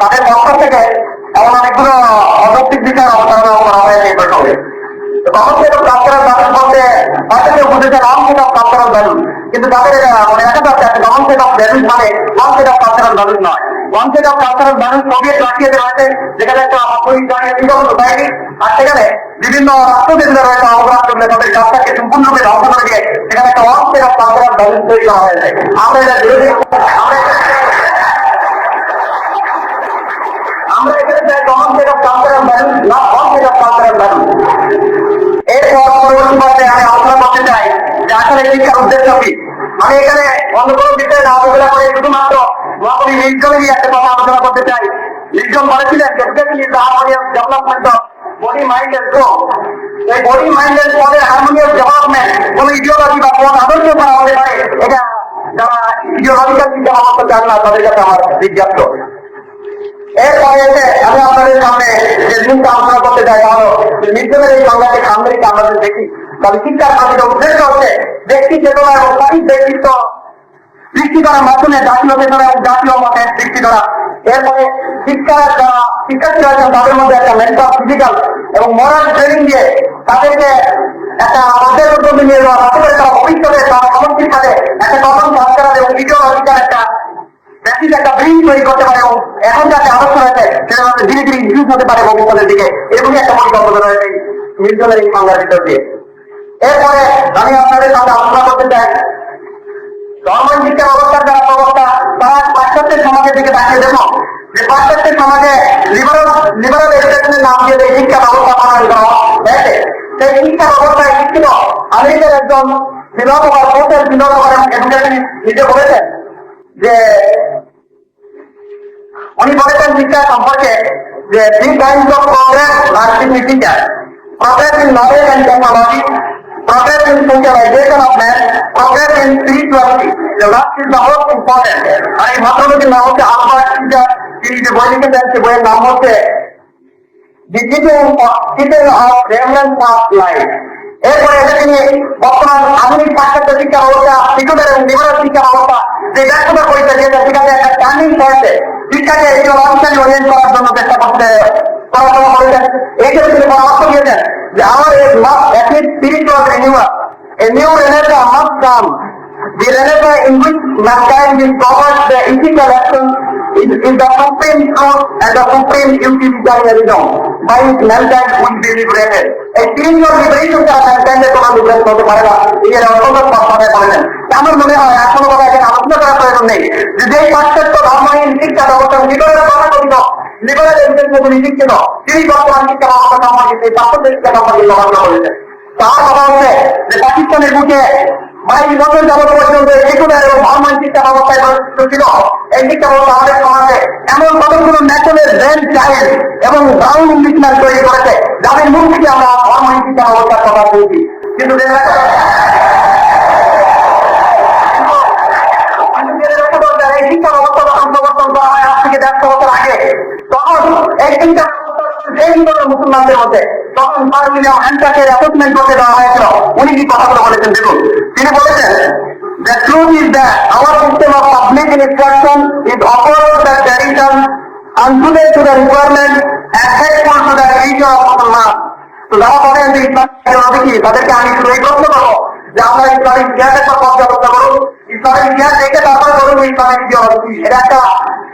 তাদের পক্ষ থেকে এমন অনেকগুলো অযৌক্তিক বিষয় অবতারণা করা হয়েছে। এই বৈঠকে যেখানে একটা বিভিন্ন রাষ্ট্রকেন্দ্রে রয়েছে অপরাষ্ট্রগুলো তাদের কাজটাকে সম্পূর্ণরূপে ধ্বংস করে দিয়ে সেখানে একটা ওয়ান তৈরি করা হয়েছে। আমরা সেট অফ কালচারাল ভ্যালুস না সেট অফ কালচারাল ভ্যালুস এরপর পরবর্তী পর্যায়ে আমি আলোচনা করতে চাই যে আসলে শিক্ষার উদ্দেশ্য কি? আমি এখানে অন্য বিষয়ে না আলোচনা করে শুধুমাত্র মহাকবি নির্জনে একটা কথা আলোচনা করতে চাই। নির্জন বলেছিলেন exactly the harmonious development of body mind and grow এই বডি মাইন্ড এন্ড পদের হারমোনিয়াস ডেভেলপমেন্ট কোন ইডিওলজি বা কোন আদর্শ করা হতে পারে, এটা যারা ইডিওলজিক্যাল চিন্তা ভাবনা জানে না, তাদের কাছে আমার জিজ্ঞাসা এরপরে এসে যে আলোচনা করতে চাই হলো এই সংজ্ঞাকে সামনে উদ্দেশ্য হচ্ছে ব্যক্তি চেতনা এবং ব্যক্তিত্ব সৃষ্টি করার মাধ্যমে জাতীয় চেতনা এবং জাতীয় মতের সৃষ্টি করা। এরপরে শিক্ষার যারা শিক্ষার্থী রয়েছেন তাদের মধ্যে একটা মেন্টাল ফিজিক্যাল এবং মরাল ট্রেনিং দিয়ে তাদেরকে একটা অর্ধের ভবিষ্যতে তারা ইডিওলজিক্যাল একটা ব্যক্তির একটা ব্রিজ তৈরি করতে পারে এবং এখন যাতে আদর্শ রয়েছে সেটা যাতে ধীরে ধীরে ইনফিউজ হতে পারে ভবিষ্যতের দিকে। এরকমই একটা পরিকল্পনা রয়েছে মির্জনের এই বাংলার ভিতর দিয়ে। এরপরে আমি আপনাদের সাথে আলোচনা করতে চাই। ধর্ম শিক্ষা ব্যবস্থার যারা প্রবক্তা তারা পাশ্চাত্যের সমাজের দিকে তাকিয়ে দেখো। যে পাশ্চাত্যের সমাজে লিবারাল লিবারাল এডুকেশনের নাম দিয়ে যে শিক্ষা ব্যবস্থা বানানো দেওয়া হয়েছে। সেই শিক্ষা ব্যবস্থায় শিক্ষিত আমেরিকার একজন সোশ্যাল ফিলোসফার এবং এডুকেশন নিজে বলেছেন যে উনি বলেছেন শিক্ষা সম্পর্কে যে three kinds of progress last in teacher progress in knowledge and technology progress in socialization of man, progress in spirituality. The last is the most important. আর এই ভদ্রলোকের নাম হচ্ছে আলবার্ট টিচার তিনি যে বই লিখেছেন সে বইয়ের নাম হচ্ছে the teaching teaching of reference of life এরপরে এসে তিনি বর্তমান আধুনিক পাশ্চাত্য শিক্ষা ব্যবস্থা শিশুদের এবং লিবারাল শিক্ষা ব্যবস্থা যে ব্যর্থতা করেছে যে সেখানে একটা টার্নিং পয়েন্টে শিক্ষাকে ইডিওলজিক্যালি ওরিয়েন্ট করার জন্য চেষ্টা করতে পড়াশোনা করেছেন এই ক্ষেত্রে তিনি পরামর্শ দিয়েছেন যে আমার এই মাস at least spiritual renewal A new Renaissance must come. The Renaissance in which mankind discovers the ethical action is, is the supreme truth and the which mankind will be liberated. Spiritual liberation ছাড়া mankind এর কোনো liberation হতে পারে না। এর অত্যন্ত স্পষ্টভাবে বলেছেন। আমার মনে হয় কথা এখানে আলোচনা করার প্রয়োজন নেই যে যে পাশ্চাত্য শিক্ষা ব্যবস্থা কথা এডুকেশন তিনি বর্তমান শিক্ষা ব্যবস্থা সম্পর্কে সেই পাশ্চাত্য শিক্ষা সম্পর্কে তার কথা হচ্ছে যে পাকিস্তানের বুকে বাইশ বছর যাবত পর্যন্ত শিক্ষা ছিল এই শিক্ষা ব্যবস্থা এমন কতগুলো ন্যাশনাল ব্রেন চাইল্ড এবং ব্রাউন ইংলিশম্যান তৈরি করেছে, যাদের মুখ থেকে আমরা ধর্মীয় শিক্ষা ব্যবস্থার কথা বলছি কিন্তু তখন মুসলমানদের মধ্যে, তখন অ্যাসেসমেন্ট করতে দেওয়া হয়েছিল। উনি কি কথাগুলো বলেছেন দেখুন। তিনি বলেছেন The truth is that our system of public instruction is opposed the tradition, unsuited to the requirement, and hateful to the religion of Muslims. তো যারা বলেন যে ইসলাম কি তাদেরকে আমি শুধু এই প্রশ্ন করব যে আমরা ইসলামিক ইতিহাসের পর পর্যালোচনা করুন ইসলামের ইতিহাস দেখে তারপরে করুন ইসলামের ইতিহাস এটা একটা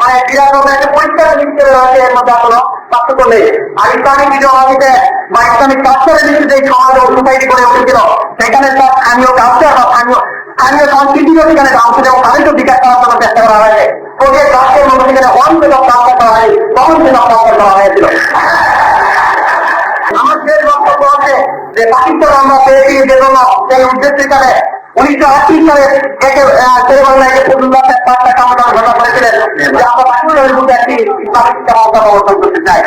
মানে বিরাট একটা পরিষ্কার লিখতে রয়েছে এর মধ্যে কোনো পার্থক্য নেই আর ইসলামিক ইতিহাসে বা ইসলামিক কালচারের ভিত্তিতে সমাজ ও সোসাইটি করে উঠেছিল সেখানে সব স্থানীয় কালচার বা স্থানীয় স্থানীয় সংস্কৃতিও সেখানে ধ্বংস এবং তাদেরকে বিকাশ করার জন্য চেষ্টা করা হয়েছে। প্রত্যেক রাষ্ট্রের মধ্যে সেখানে ওয়ান সেট অফ করা হয় তখন সেট কালচার করা হয়েছিল। আমার শেষ বক্তব্য হচ্ছে যে পাকিস্তান আমরা পেয়েছি যে জন্য সেই উদ্দেশ্যে উনিশশো আশি সালে একে শেরেবাংলায় একে সাহেব পাঁচটা কামড়ানোর ঘটনা করেছিলেন। যে আমরা পাকিস্তানের মধ্যে একটি ইসলামিক ব্যবস্থা করতে চাই।